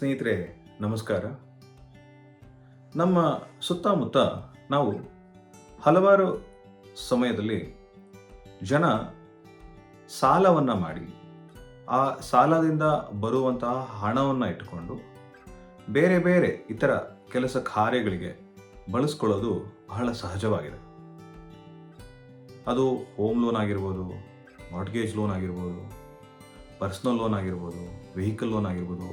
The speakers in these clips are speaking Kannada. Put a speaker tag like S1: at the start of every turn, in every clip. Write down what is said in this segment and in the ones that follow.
S1: ಸ್ನೇಹಿತರೆ, ನಮಸ್ಕಾರ. ನಮ್ಮ ಸುತ್ತಮುತ್ತ ನಾವು ಹಲವಾರು ಸಮಯದಲ್ಲಿ ಜನ ಸಾಲವನ್ನು ಮಾಡಿ, ಆ ಸಾಲದಿಂದ ಬರುವಂತಹ ಹಣವನ್ನು ಇಟ್ಟುಕೊಂಡು ಬೇರೆ ಬೇರೆ ಇತರ ಕೆಲಸ ಕಾರ್ಯಗಳಿಗೆ ಬಳಸ್ಕೊಳ್ಳೋದು ಬಹಳ ಸಹಜವಾಗಿದೆ. ಅದು ಹೋಮ್ ಲೋನ್ ಆಗಿರ್ಬೋದು, ಮಾರ್ಟ್ಗೇಜ್ ಲೋನ್ ಆಗಿರ್ಬೋದು, ಪರ್ಸ್ನಲ್ ಲೋನ್ ಆಗಿರ್ಬೋದು, ವೆಹಿಕಲ್ ಲೋನ್ ಆಗಿರ್ಬೋದು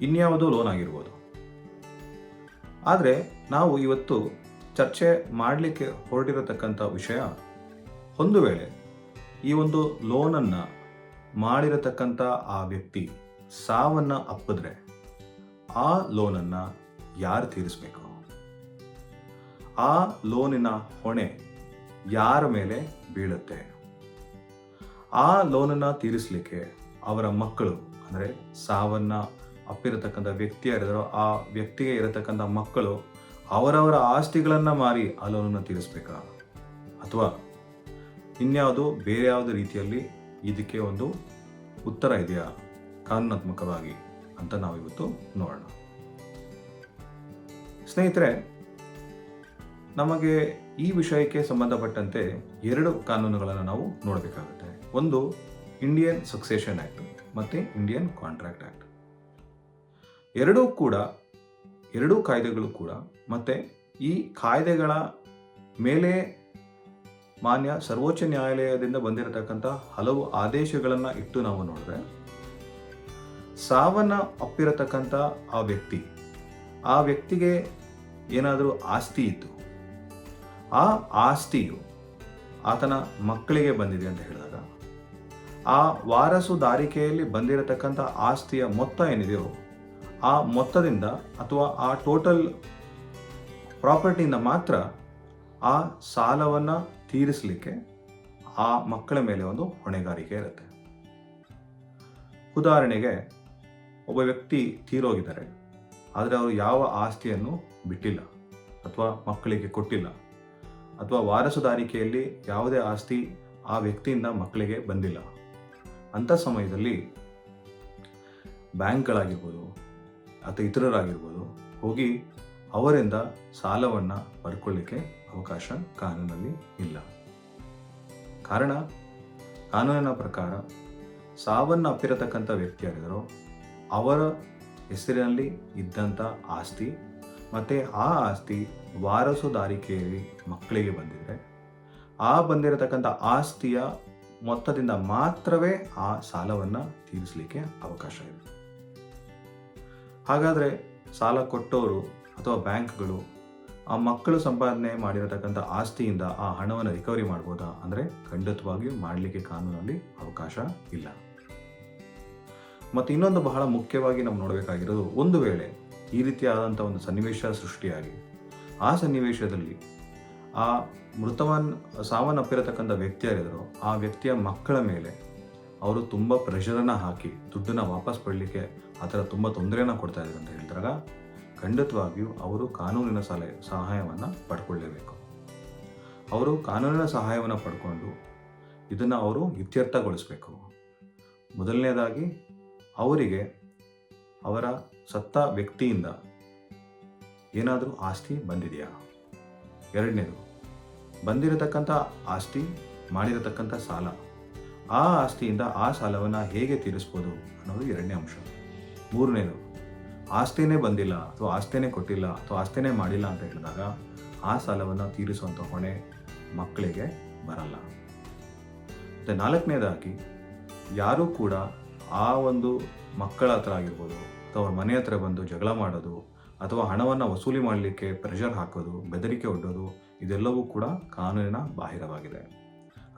S1: ಇನ್ಯಾವುದೋ ಲೋನ್ ಆಗಿರ್ಬೋದು. ಆದರೆ ನಾವು ಇವತ್ತು ಚರ್ಚೆ ಮಾಡಲಿಕ್ಕೆ ಹೊರಟಿರತಕ್ಕಂಥ ವಿಷಯ ಒಂದು ವೇಳೆ ಈ ಒಂದು ಲೋನನ್ನು ಮಾಡಿರತಕ್ಕಂಥ ಆ ವ್ಯಕ್ತಿ ಸಾವನ್ನು ಅಪ್ಪಿದ್ರೆ ಆ ಲೋನನ್ನು ಯಾರು ತೀರಿಸಬೇಕು? ಆ ಲೋನಿನ ಹೊಣೆ ಯಾರ ಮೇಲೆ ಬೀಳುತ್ತೆ? ಆ ಲೋನನ್ನು ತೀರಿಸಲಿಕ್ಕೆ ಅವರ ಮಕ್ಕಳು ಅಂದರೆ ಸಾವನ್ನ ಅಪ್ಪಿರತಕ್ಕಂಥ ವ್ಯಕ್ತಿ ಆ ವ್ಯಕ್ತಿಗೆ ಇರತಕ್ಕಂಥ ಮಕ್ಕಳು ಅವರವರ ಆಸ್ತಿಗಳನ್ನು ಮಾರಿ ಆ ಲೋನನ್ನು ತೀರಿಸ್ಬೇಕಾ? ಅಥವಾ ಇನ್ಯಾವುದು ಬೇರೆ ಯಾವುದೇ ರೀತಿಯಲ್ಲಿ ಇದಕ್ಕೆ ಒಂದು ಉತ್ತರ ಇದೆಯಾ? ಕಾನೂನಾತ್ಮಕವಾಗಿ ಅಂತ ನಾವು ಇವತ್ತು ನೋಡೋಣ. ಸ್ನೇಹಿತರೆ, ನಮಗೆ ಈ ವಿಷಯಕ್ಕೆ ಸಂಬಂಧಪಟ್ಟಂತೆ ಎರಡು ಕಾನೂನುಗಳನ್ನು ನಾವು ನೋಡಬೇಕಾಗುತ್ತೆ. ಒಂದು ಇಂಡಿಯನ್ ಸಕ್ಸೇಷನ್ ಆ್ಯಕ್ಟ್ ಮತ್ತು ಇಂಡಿಯನ್ ಕಾಂಟ್ರಾಕ್ಟ್ ಆ್ಯಕ್ಟ್ ಎರಡೂ ಕೂಡ, ಎರಡೂ ಕಾಯ್ದೆಗಳು ಕೂಡ, ಮತ್ತು ಈ ಕಾಯ್ದೆಗಳ ಮೇಲೆ ಮಾನ್ಯ ಸರ್ವೋಚ್ಚ ನ್ಯಾಯಾಲಯದಿಂದ ಬಂದಿರತಕ್ಕಂಥ ಹಲವು ಆದೇಶಗಳನ್ನು ಇಟ್ಟು ನಾವು ನೋಡಿದ್ರೆ, ಸಾವನ್ನ ಅಪ್ಪಿರತಕ್ಕಂಥ ಆ ವ್ಯಕ್ತಿ, ಆ ವ್ಯಕ್ತಿಗೆ ಏನಾದರೂ ಆಸ್ತಿ ಇತ್ತು. ಆ ಆಸ್ತಿಯು ಆತನ ಮಕ್ಕಳಿಗೆ ಬಂದಿದೆ ಅಂತ ಹೇಳಿದಾಗ, ಆ ವಾರಸುದಾರಿಕೆಯಲ್ಲಿ ಬಂದಿರತಕ್ಕಂಥ ಆಸ್ತಿಯ ಮೊತ್ತ ಏನಿದೆಯೋ ಆ ಮೊತ್ತದಿಂದ ಅಥವಾ ಆ ಟೋಟಲ್ ಪ್ರಾಪರ್ಟಿಯಿಂದ ಮಾತ್ರ ಆ ಸಾಲವನ್ನು ತೀರಿಸಲಿಕ್ಕೆ ಆ ಮಕ್ಕಳ ಮೇಲೆ ಒಂದು ಹೊಣೆಗಾರಿಕೆ ಇರುತ್ತೆ. ಉದಾಹರಣೆಗೆ, ಒಬ್ಬ ವ್ಯಕ್ತಿ ತೀರೋಗಿದ್ದಾರೆ, ಆದರೆ ಅವರು ಯಾವ ಆಸ್ತಿಯನ್ನು ಬಿಟ್ಟಿಲ್ಲ ಅಥವಾ ಮಕ್ಕಳಿಗೆ ಕೊಟ್ಟಿಲ್ಲ, ಅಥವಾ ವಾರಸುದಾರಿಕೆಯಲ್ಲಿ ಯಾವುದೇ ಆಸ್ತಿ ಆ ವ್ಯಕ್ತಿಯಿಂದ ಮಕ್ಕಳಿಗೆ ಬಂದಿಲ್ಲ. ಅಂಥ ಸಮಯದಲ್ಲಿ ಬ್ಯಾಂಕ್ಗಳಾಗಿರ್ಬೋದು ಅಥವಾ ಇತರರಾಗಿರ್ಬೋದು. ಹೋಗಿ ಅವರಿಂದ ಸಾಲವನ್ನು ಪಡ್ಕೊಳ್ಳಿಕ್ಕೆ ಅವಕಾಶ ಕಾನೂನಲ್ಲಿ ಇಲ್ಲ. ಕಾರಣ, ಕಾನೂನಿನ ಪ್ರಕಾರ ಸಾವನ್ನು ಅಪ್ಪಿರತಕ್ಕಂಥ ವ್ಯಕ್ತಿ ಯಾರಿದ್ದಾರೋ, ಅವರ ಹೆಸರಿನಲ್ಲಿ ಇದ್ದಂಥ ಆಸ್ತಿ ಮತ್ತು ಆ ಆಸ್ತಿ ವಾರಸುದಾರಿಕೆಯಲ್ಲಿ ಮಕ್ಕಳಿಗೆ ಬಂದಿದ್ರೆ, ಆ ಬಂದಿರತಕ್ಕಂಥ ಆಸ್ತಿಯ ಮೊತ್ತದಿಂದ ಮಾತ್ರವೇ ಆ ಸಾಲವನ್ನು ತೀರಿಸಲಿಕ್ಕೆ ಅವಕಾಶ ಇದೆ. ಹಾಗಾದರೆ ಸಾಲ ಕೊಟ್ಟವರು ಅಥವಾ ಬ್ಯಾಂಕ್ಗಳು ಆ ಮಕ್ಕಳು ಸಂಪಾದನೆ ಮಾಡಿರತಕ್ಕಂಥ ಆಸ್ತಿಯಿಂದ ಆ ಹಣವನ್ನು ರಿಕವರಿ ಮಾಡ್ಬೋದಾ? ಅಂದರೆ ಖಂಡಿತವಾಗಿಯೂ ಮಾಡಲಿಕ್ಕೆ ಕಾನೂನಲ್ಲಿ ಅವಕಾಶ ಇಲ್ಲ. ಮತ್ತು ಇನ್ನೊಂದು ಬಹಳ ಮುಖ್ಯವಾಗಿ ನಾವು ನೋಡಬೇಕಾಗಿರೋದು ಒಂದು ವೇಳೆ ಈ ರೀತಿಯಾದಂಥ ಒಂದು ಸನ್ನಿವೇಶ ಸೃಷ್ಟಿಯಾಗಿ, ಆ ಸನ್ನಿವೇಶದಲ್ಲಿ ಆ ಮೃತವನ್ ಸಾವನ್ನಪ್ಪಿರತಕ್ಕಂಥ ವ್ಯಕ್ತಿ ಯಾರಿದ್ದಾರೋ ಆ ವ್ಯಕ್ತಿಯ ಮಕ್ಕಳ ಮೇಲೆ ಅವರು ತುಂಬ ಪ್ರೆಷರನ್ನು ಹಾಕಿ ದುಡ್ಡನ್ನು ವಾಪಸ್ ಪಡಲಿಕ್ಕೆ ಆ ಥರ ತುಂಬ ತೊಂದರೆಯನ್ನು ಕೊಡ್ತಾ ಇದ್ದಾರೆ ಅಂತ ಹೇಳಿದಾಗ ಖಂಡಿತವಾಗಿಯೂ ಅವರು ಕಾನೂನಿನ ಸಲಹೆ ಸಹಾಯವನ್ನು ಪಡ್ಕೊಳ್ಳೇಬೇಕು. ಅವರು ಕಾನೂನಿನ ಸಹಾಯವನ್ನು ಪಡ್ಕೊಂಡು ಇದನ್ನು ಅವರು ಇತ್ಯರ್ಥಗೊಳಿಸಬೇಕು. ಮೊದಲನೇದಾಗಿ ಅವರಿಗೆ ಅವರ ಸತ್ತ ವ್ಯಕ್ತಿಯಿಂದ ಏನಾದರೂ ಆಸ್ತಿ ಬಂದಿದೆಯಾ? ಎರಡನೇದು, ಬಂದಿರತಕ್ಕಂಥ ಆಸ್ತಿ ಮಾಡಿರತಕ್ಕಂಥ ಸಾಲ. ಆ ಆಸ್ತಿಯಿಂದ ಆ ಸಾಲವನ್ನು ಹೇಗೆ ತೀರಿಸ್ಬೋದು ಅನ್ನೋದು ಎರಡನೇ ಅಂಶ. ಮೂರನೇದು, ಆಸ್ತಿನೇ ಬಂದಿಲ್ಲ ಅಥವಾ ಆಸ್ತಿನೇ ಕೊಟ್ಟಿಲ್ಲ ಅಥವಾ ಆಸ್ತಿನೇ ಮಾಡಿಲ್ಲ ಅಂತ ಹೇಳಿದಾಗ ಆ ಸಾಲವನ್ನು ತೀರಿಸುವಂಥ ಹೊಣೆ ಮಕ್ಕಳಿಗೆ ಬರಲ್ಲ. ಮತ್ತು ನಾಲ್ಕನೇದಾಗಿ, ಯಾರೂ ಕೂಡ ಆ ಒಂದು ಮಕ್ಕಳ ಹತ್ರ ಆಗಿರ್ಬೋದು ಅಥವಾ ಅವ್ರ ಮನೆ ಹತ್ರ ಬಂದು ಜಗಳ ಮಾಡೋದು ಅಥವಾ ಹಣವನ್ನು ವಸೂಲಿ ಮಾಡಲಿಕ್ಕೆ ಪ್ರೆಷರ್ ಹಾಕೋದು, ಬೆದರಿಕೆ ಒಡ್ಡೋದು, ಇದೆಲ್ಲವೂ ಕೂಡ ಕಾನೂನಿನ ಬಾಹಿರವಾಗಿದೆ.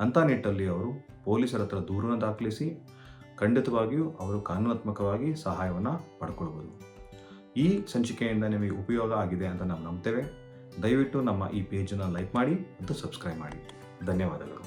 S1: ಅಂಥ ನಿಟ್ಟಲ್ಲಿ ಅವರು ಪೊಲೀಸರ ಹತ್ರ ದೂರನ್ನು ದಾಖಲಿಸಿ ಖಂಡಿತವಾಗಿಯೂ ಅವರು ಕಾನೂನಾತ್ಮಕವಾಗಿ ಸಹಾಯವನ್ನು ಪಡ್ಕೊಳ್ಬೋದು. ಈ ಸಂಚಿಕೆಯಿಂದ ನಿಮಗೆ ಉಪಯೋಗ ಆಗಿದೆ ಅಂತ ನಾವು ನಂಬ್ತೇವೆ. ದಯವಿಟ್ಟು ನಮ್ಮ ಈ ಪೇಜನ್ನು ಲೈಕ್ ಮಾಡಿ ಮತ್ತು ಸಬ್ಸ್ಕ್ರೈಬ್ ಮಾಡಿ. ಧನ್ಯವಾದಗಳು.